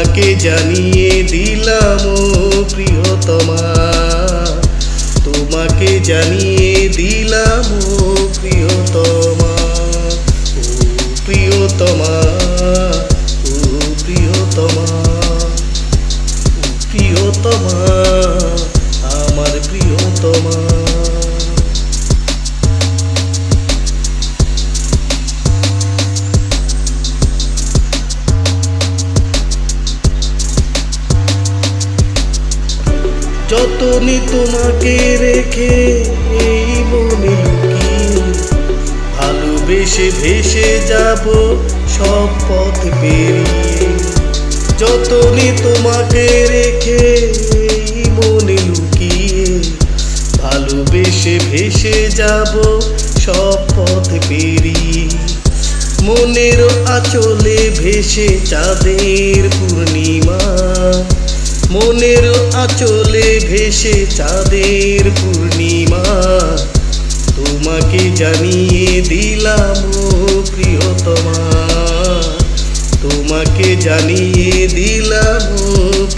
তোমাকে জানিয়ে দিলাম প্রিয়তমা। তোমাকে জানিয়ে দিলাম প্রিয়তমা। ও প্রিয়তমা ও প্রিয়তমা। প্রিয়তমা। যতনি তোমাকে রেখে এই মনে লুকিয়ে ভালোবেসে ভেসে যাব সব পথ পেরিয়ে। যতনি তোমাকে রেখে এই মনে লুকিয়ে ভালোবেসে ভেসে যাব সব পথ পেরিয়ে। মনের আচলে ভেসে চাঁদের পূর্ণিমা মনের আচলে ভেসে চাঁদের পূর্ণিমা। তোমাকে জানিয়ে দিলাম প্রিয়তমা। তোমাকে জানিয়ে দিলাম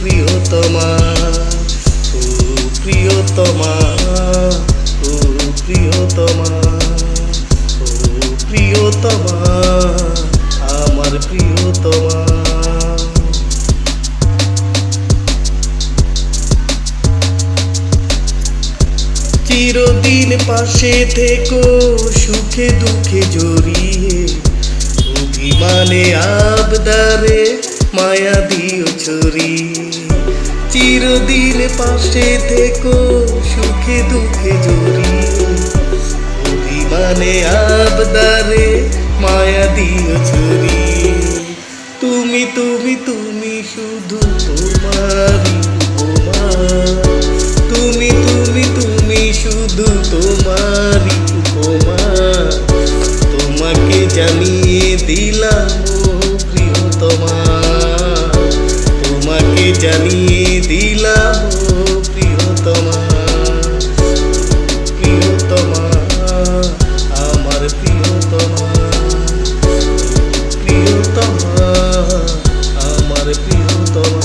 প্রিয়তমা। ও প্রিয়তমা ও প্রিয়তমা। ও প্রিয়তমা। চিরদিন পাশে থেকো, সুখে দুঃখে জড়িয়ে। অভিমানে আবদারে মায়া দিও ছড়িয়ে। চিরদিন পাশে থেকো, সুখে দুঃখে জড়িয়ে। অভিমানে আবদারে মায়া দিও ছড়িয়ে। তুমি তুমি তুমি জানিয়ে দিলাম, প্রিয়তমা প্রিয়তমা, আমার প্রিয়তমা প্রিয়তমা, আমার প্রিয়তমা।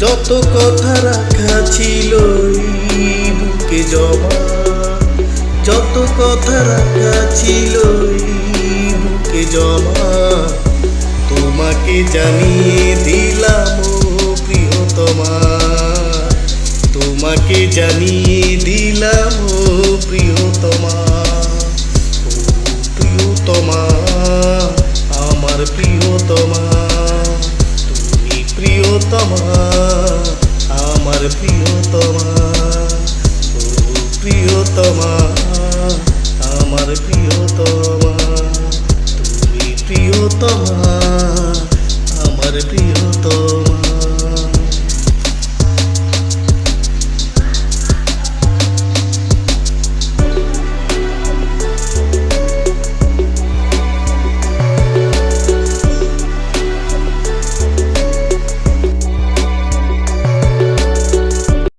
যত কথা রাখা ছিল বুকে জমা যত কথা রাখা ছিল বুকে জমা, তোমাকে জানিয়ে দিলাম প্রিয়তমা। তোমাকে জানিয়ে দিলাম প্রিয়তমা। প্রিয়তমা, আমার প্রিয়তমা। তুমি প্রিয়তমা, আমার প্রিয়তমা। প্রিয়তমা আমার প্রিয়তমা তুমি প্রিয়তমা।